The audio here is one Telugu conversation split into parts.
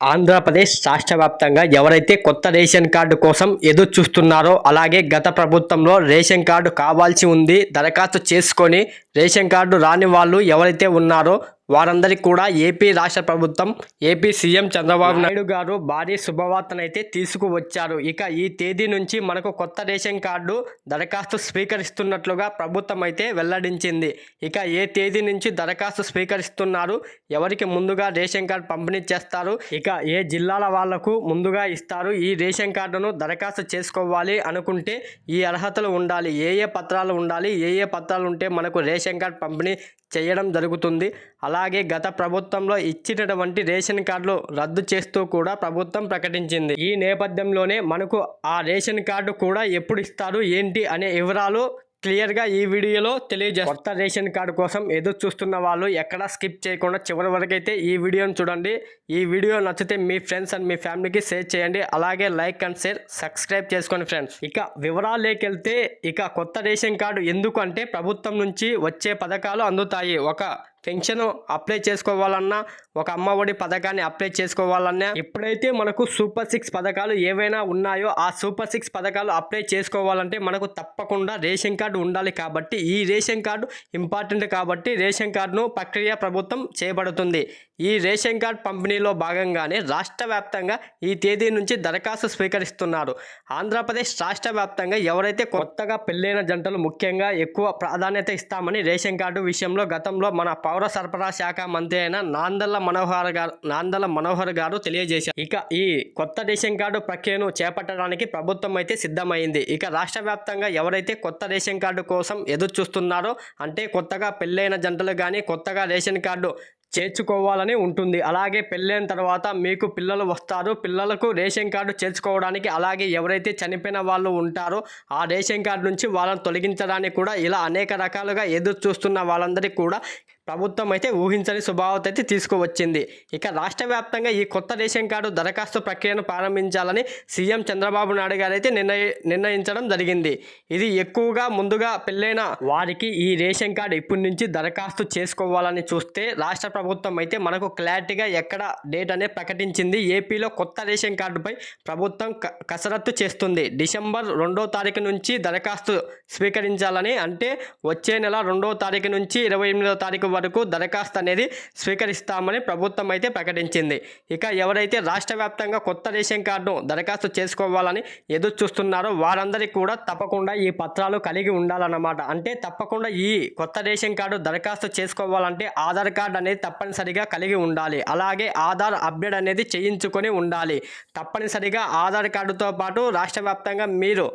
ఆంధ్రప్రదేశ్ రాష్ట్ర వ్యాప్తంగా ఎవరైతే కొత్త రేషన్ కార్డు కోసం ఎదురు చూస్తున్నారో అలాగే గత ప్రభుత్వంలో రేషన్ కార్డు కావాల్సి ఉంది దరఖాస్తు చేసుకొని రేషన్ కార్డు రాని వాళ్ళు ఎవరైతే ఉన్నారో వారందరికీ కూడా ఏపీ రాష్ట్ర ప్రభుత్వం ఏపీ సీఎం చంద్రబాబు నాయుడు గారు భారీ శుభవార్తనైతే తీసుకువచ్చారు. ఇక ఈ తేదీ నుంచి మనకు కొత్త రేషన్ కార్డు దరఖాస్తు స్వీకరిస్తున్నట్లుగా ప్రభుత్వం అయితే వెల్లడించింది. ఇక ఏ తేదీ నుంచి దరఖాస్తు స్వీకరిస్తున్నారు? ఎవరికి ముందుగా రేషన్ కార్డు పంపిణీ చేస్తారు? ఇక ఏ జిల్లాల వాళ్ళకు ముందుగా ఇస్తారు? ఈ రేషన్ కార్డును దరఖాస్తు చేసుకోవాలి అనుకుంటే ఈ అర్హతలు ఉండాలి ఏ ఏ పత్రాలు ఉండాలి ఏ ఏ పత్రాలు ఉంటే మనకు రేషన్ కార్డు పంపిణీ చేయడం జరుగుతుంది. అలాగే గత ప్రభుత్వంలో ఇచ్చినటువంటి రేషన్ కార్డులు రద్దు చేస్తూ కూడా ప్రభుత్వం ప్రకటించింది. ఈ నేపథ్యంలోనే మనకు ఆ రేషన్ కార్డు కూడా ఎప్పుడు ఇస్తారు? ఏంటి? అనే వివరాలు క్లియర్గా ఈ వీడియోలో తెలియజేస్తారు కొత్త రేషన్ కార్డు కోసం ఎదురు చూస్తున్న వాళ్ళు ఎక్కడా స్కిప్ చేయకుండా చివరి వరకు అయితే ఈ వీడియోని చూడండి. ఈ వీడియో నచ్చితే మీ ఫ్రెండ్స్ అండ్ మీ ఫ్యామిలీకి షేర్ చేయండి. అలాగే లైక్ అండ్ షేర్ సబ్స్క్రైబ్ చేసుకోండి ఫ్రెండ్స్. ఇక వివరాలేకెళ్తే ఇక కొత్త రేషన్ కార్డు ఎందుకు అంటే ప్రభుత్వం నుంచి వచ్చే పథకాలు అందుతాయి. ఒక పెన్షన్ అప్లై చేసుకోవాలన్నా ఒక అమ్మఒడి పథకాన్ని అప్లై చేసుకోవాలన్నా ఎప్పుడైతే మనకు సూపర్ సిక్స్ పథకాలు ఏవైనా ఉన్నాయో ఆ సూపర్ సిక్స్ పథకాలు అప్లై చేసుకోవాలంటే మనకు తప్పకుండా రేషన్ కార్డు ఉండాలి కాబట్టి ఈ రేషన్ కార్డు ఇంపార్టెంట్ కాబట్టి రేషన్ కార్డును ప్రక్రియ ప్రభుత్వం చేయబడుతుంది ఈ రేషన్ కార్డు పంపిణీలో భాగంగానే రాష్ట్ర వ్యాప్తంగా ఈ తేదీ నుంచి దరఖాస్తు స్వీకరిస్తున్నారు. ఆంధ్రప్రదేశ్ రాష్ట్ర వ్యాప్తంగా ఎవరైతే కొత్తగా పెళ్ళైన జంటలు ముఖ్యంగా ఎక్కువ ప్రాధాన్యత ఇస్తామని రేషన్ కార్డు విషయంలో గతంలో మన పౌర సరఫరా శాఖ మంత్రి అయిన నాందల్ల మనోహర్ గారు నాందల మనోహర్ గారు తెలియజేశారు. ఇక ఈ కొత్త రేషన్ కార్డు ప్రక్రియను చేపట్టడానికి ప్రభుత్వం అయితే సిద్ధమైంది. ఇక రాష్ట్ర వ్యాప్తంగా ఎవరైతే కొత్త రేషన్ కార్డు కోసం ఎదురు చూస్తున్నారో అంటే కొత్తగా పెళ్ళైన జంటలు కానీ కొత్తగా రేషన్ కార్డు చేర్చుకోవాలని ఉంటుంది. అలాగే పెళ్ళైన తర్వాత మీకు పిల్లలు వస్తారు. పిల్లలకు రేషన్ కార్డు చేర్చుకోవడానికి అలాగే ఎవరైతే చనిపోయిన వాళ్ళు ఉంటారో ఆ రేషన్ కార్డు నుంచి వాళ్ళని తొలగించడానికి కూడా ఇలా అనేక రకాలుగా ఎదురు చూస్తున్న వాళ్ళందరికీ కూడా ప్రభుత్వం అయితే ఊహించని శుభావత అయితే తీసుకువచ్చింది. ఇక రాష్ట్ర వ్యాప్తంగా ఈ కొత్త రేషన్ కార్డు దరఖాస్తు ప్రక్రియను ప్రారంభించాలని సీఎం చంద్రబాబు నాయుడు గారు అయితే నిర్ణయ నిర్ణయించడం జరిగింది. ఇది ఎక్కువగా ముందుగా పెళ్ళైన వారికి ఈ రేషన్ కార్డు ఇప్పటి నుంచి దరఖాస్తు చేసుకోవాలని చూస్తే రాష్ట్ర ప్రభుత్వం అయితే మనకు క్లారిటీగా ఎక్కడ డేట్ అనేది ప్రకటించింది. ఏపీలో కొత్త రేషన్ కార్డుపై ప్రభుత్వం క- కసరత్తు చేస్తుంది. డిసెంబర్ రెండో తారీఖు నుంచి దరఖాస్తు స్వీకరించాలని అంటే వచ్చే నెల రెండో తారీఖు నుంచి ఇరవై ఎనిమిదో తారీఖు వరకు దరఖాస్తు అనేది స్వీకరిస్తామని ప్రభుత్వం అయితే ప్రకటించింది. ఇక ఎవరైతే రాష్ట్ర వ్యాప్తంగా కొత్త రేషన్ కార్డును దరఖాస్తు చేసుకోవాలని ఎదురు చూస్తున్నారో వారందరికీ కూడా తప్పకుండా ఈ పత్రాలు కలిగి ఉండాలన్నమాట. అంటే తప్పకుండా ఈ కొత్త రేషన్ కార్డు దరఖాస్తు చేసుకోవాలంటే ఆధార్ కార్డు అనేది తప్పనిసరిగా కలిగి ఉండాలి. అలాగే ఆధార్ అప్డేట్ అనేది చేయించుకొని ఉండాలి. తప్పనిసరిగా ఆధార్ కార్డుతో పాటు రాష్ట్ర వ్యాప్తంగా మీరు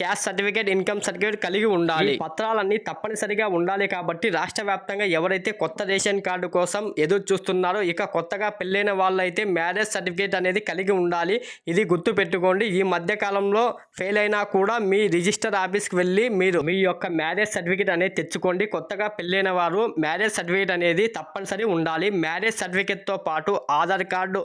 క్యాస్ట్ సర్టిఫికేట్ ఇన్కమ్ సర్టిఫికేట్ కలిగి ఉండాలి. పత్రాలన్నీ తప్పనిసరిగా ఉండాలి కాబట్టి రాష్ట్ర వ్యాప్తంగా ఎవరైతే కొత్త రేషన్ కార్డు కోసం ఎదురు చూస్తున్నారో ఇక కొత్తగా పెళ్ళైన వాళ్ళైతే మ్యారేజ్ సర్టిఫికేట్ అనేది కలిగి ఉండాలి. ఇది గుర్తు పెట్టుకోండి ఈ మధ్య కాలంలో ఫెయిల్ అయినా కూడా మీ రిజిస్టర్ ఆఫీస్కి వెళ్ళి మీరు మీ యొక్క మ్యారేజ్ సర్టిఫికేట్ అనేది తెచ్చుకోండి. కొత్తగా పెళ్ళైన వారు మ్యారేజ్ సర్టిఫికేట్ అనేది తప్పనిసరి ఉండాలి. మ్యారేజ్ సర్టిఫికేట్తో పాటు ఆధార్ కార్డు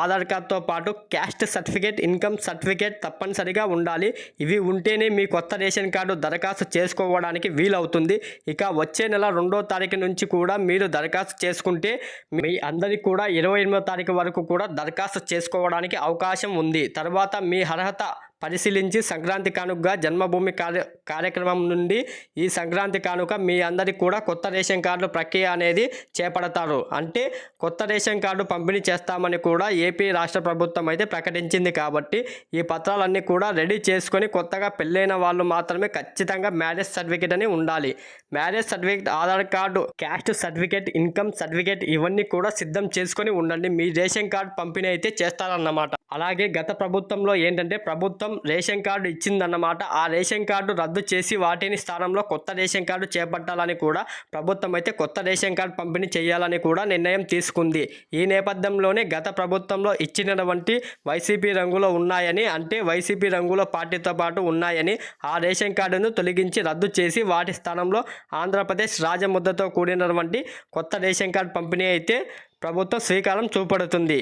ఆధార్ కార్డ్తో పాటు క్యాస్ట్ సర్టిఫికేట్ ఇన్కమ్ సర్టిఫికేట్ తప్పనిసరిగా ఉండాలి. ఇవి ఉంటేనే మీ కొత్త రేషన్ కార్డు దరఖాస్తు చేసుకోవడానికి వీలవుతుంది. ఇక వచ్చే నెల రెండో తారీఖు నుంచి కూడా మీరు దరఖాస్తు చేసుకుంటే మీ అందరికి కూడా ఇరవై ఎనిమిదో తారీఖు వరకు కూడా దరఖాస్తు చేసుకోవడానికి అవకాశం ఉంది. తర్వాత మీ అర్హత పరిశీలించి సంక్రాంతి కానుకగా జన్మభూమి కార్య కార్యక్రమం నుండి ఈ సంక్రాంతి కానుక మీ అందరికి కూడా కొత్త రేషన్ కార్డు ప్రక్రియ అనేది చేపడతారు. అంటే కొత్త రేషన్ కార్డు పంపిణీ చేస్తామని కూడా ఏపీ రాష్ట్ర ప్రభుత్వం అయితే ప్రకటించింది కాబట్టి ఈ పత్రాలన్నీ కూడా రెడీ చేసుకొని కొత్తగా పెళ్ళైన వాళ్ళు మాత్రమే ఖచ్చితంగా మ్యారేజ్ సర్టిఫికేట్ అని ఉండాలి. Marriage certificate Aadhaar card caste certificate income certificate ఇవన్నీ కూడా సిద్ధం చేసుకొని ఉండండి. మీ రేషన్ కార్డు పంపిణీ అయితే చేస్తారన్నమాట. అలాగే గత ప్రభుత్వంలో ఏంటంటే ప్రభుత్వం రేషన్ కార్డు ఇచ్చిందన్నమాట. ఆ రేషన్ కార్డు రద్దు చేసి వాటిని స్థానంలో కొత్త రేషన్ కార్డు చేపట్టాలని కూడా ప్రభుత్వం అయితే కొత్త రేషన్ కార్డు పంపిణీ చేయాలని కూడా నిర్ణయం తీసుకుంది. ఈ నేపథ్యంలోనే గత ప్రభుత్వంలో ఇచ్చినటువంటి వైసీపీ రంగులో ఉన్నాయని అంటే వైసీపీ రంగులో పార్టీతో పాటు ఉన్నాయని ఆ రేషన్ కార్డును తొలగించి రద్దు చేసి వాటి స్థానంలో ఆంధ్రప్రదేశ్ రాజముద్దతో కూడినటువంటి కొత్త రేషన్ కార్డు పంపిణీ అయితే ప్రభుత్వం శ్రీకారం చూపడుతుంది.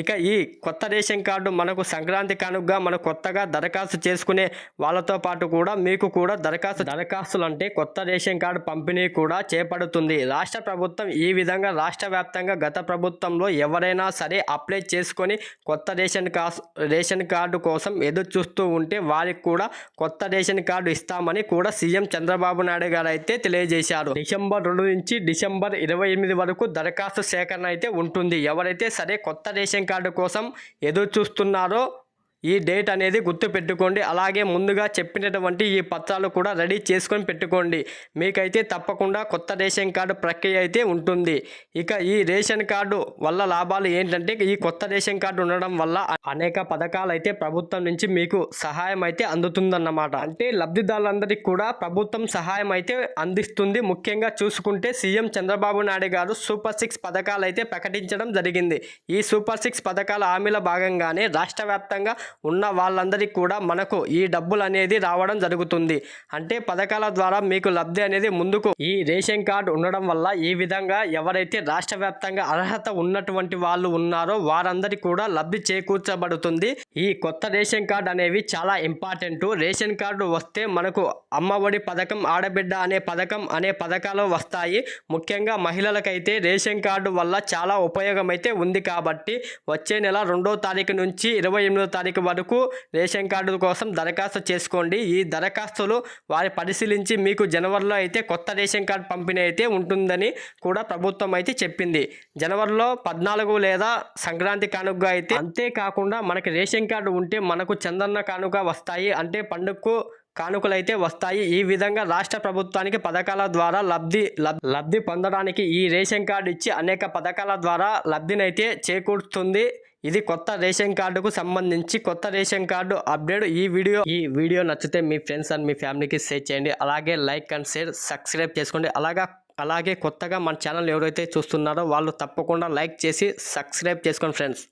ఇక ఈ కొత్త రేషన్ కార్డు మనకు సంక్రాంతి కానుకగా మనం కొత్తగా దరఖాస్తు చేసుకునే వాళ్ళతో పాటు కూడా మీకు కూడా దరఖాస్తు దరఖాస్తులు అంటే కొత్త రేషన్ కార్డు పంపిణీ కూడా చేపడుతుంది. రాష్ట్ర ప్రభుత్వం ఈ విధంగా రాష్ట్ర వ్యాప్తంగా గత ప్రభుత్వంలో ఎవరైనా సరే అప్లై చేసుకొని కొత్త రేషన్ కాస్ రేషన్ కార్డు కోసం ఎదురు చూస్తూ ఉంటే వారికి కూడా కొత్త రేషన్ కార్డు ఇస్తామని కూడా సీఎం చంద్రబాబు నాయుడు గారు అయితే తెలియజేశారు. డిసెంబర్ రెండు నుంచి డిసెంబర్ ఇరవై ఎనిమిది వరకు దరఖాస్తు సేకరణ అయితే ఉంటుంది. ఎవరైతే సరే కొత్త రేషన్ కార్డు కోసం ఎదురు చూస్తున్నారో ఈ డేట్ అనేది గుర్తు పెట్టుకోండి. అలాగే ముందుగా చెప్పినటువంటి ఈ పత్రాలు కూడా రెడీ చేసుకొని పెట్టుకోండి. మీకైతే తప్పకుండా కొత్త రేషన్ కార్డు ప్రక్రియ అయితే ఉంటుంది. ఇక ఈ రేషన్ కార్డు వల్ల లాభాలు ఏంటంటే ఈ కొత్త రేషన్ కార్డు ఉండడం వల్ల అనేక పథకాలు అయితే ప్రభుత్వం నుంచి మీకు సహాయం అయితే అందుతుందన్నమాట. అంటే లబ్ధిదారులందరికీ కూడా ప్రభుత్వం సహాయం అయితే అందిస్తుంది. ముఖ్యంగా చూసుకుంటే సీఎం చంద్రబాబు నాయుడు గారు సూపర్ సిక్స్ పథకాలు అయితే ప్రకటించడం జరిగింది. ఈ సూపర్ సిక్స్ పథకాల హామీల భాగంగానే రాష్ట్ర వ్యాప్తంగా ఉన్న వాళ్ళందరికీ కూడా మనకు ఈ డబ్బులు అనేది రావడం జరుగుతుంది. అంటే పథకాల ద్వారా మీకు లబ్ధి అనేది ముందుకు ఈ రేషన్ కార్డు ఉండడం వల్ల ఈ విధంగా ఎవరైతే రాష్ట్ర వ్యాప్తంగా అర్హత ఉన్నటువంటి వాళ్ళు ఉన్నారో వారందరికీ కూడా లబ్ధి చేకూర్చబడుతుంది. ఈ కొత్త రేషన్ కార్డు అనేవి చాలా ఇంపార్టెంట్. రేషన్ కార్డు వస్తే మనకు అమ్మఒడి పథకం ఆడబిడ్డ అనే పథకం అనే పథకాలు వస్తాయి. ముఖ్యంగా మహిళలకైతే రేషన్ కార్డు వల్ల చాలా ఉపయోగం అయితే ఉంది కాబట్టి వచ్చే నెల రెండో తారీఖు నుంచి ఇరవై ఎనిమిదో తారీఖు వరకు రేషన్ కార్డు కోసం దరఖాస్తు చేసుకోండి. ఈ దరఖాస్తులు వారి పరిశీలించి మీకు జనవరిలో అయితే కొత్త రేషన్ కార్డు పంపిణీ అయితే ఉంటుందని కూడా ప్రభుత్వం అయితే చెప్పింది. జనవరిలో పద్నాలుగు లేదా సంక్రాంతి కానుకగా అయితే అంతేకాకుండా మనకి రేషన్ కార్డు ఉంటే మనకు చందన్న కానుక వస్తాయి. అంటే పండుగకు కానుకలు అయితే వస్తాయి. ఈ విధంగా రాష్ట్ర ప్రభుత్వానికి పథకాల ద్వారా లబ్ధి లబ్- లబ్ధి పొందడానికి ఈ రేషన్ కార్డు ఇచ్చి అనేక పథకాల ద్వారా లబ్ధినైతే చేకూరుస్తుంది ఇది కొత్త రేషన్ కార్డుకు సంబంధించి కొత్త రేషన్ కార్డు అప్డేట్. ఈ వీడియో ఈ వీడియో నచ్చితే మీ ఫ్రెండ్స్ అండ్ మీ ఫ్యామిలీకి షేర్ చేయండి. అలాగే లైక్ అండ్ షేర్ సబ్స్క్రైబ్ చేసుకోండి. అలాగా అలాగే కొత్తగా మన ఛానల్ ఎవరైతే చూస్తున్నారో వాళ్ళు తప్పకుండా లైక్ చేసి సబ్స్క్రైబ్ చేసుకోండి ఫ్రెండ్స్.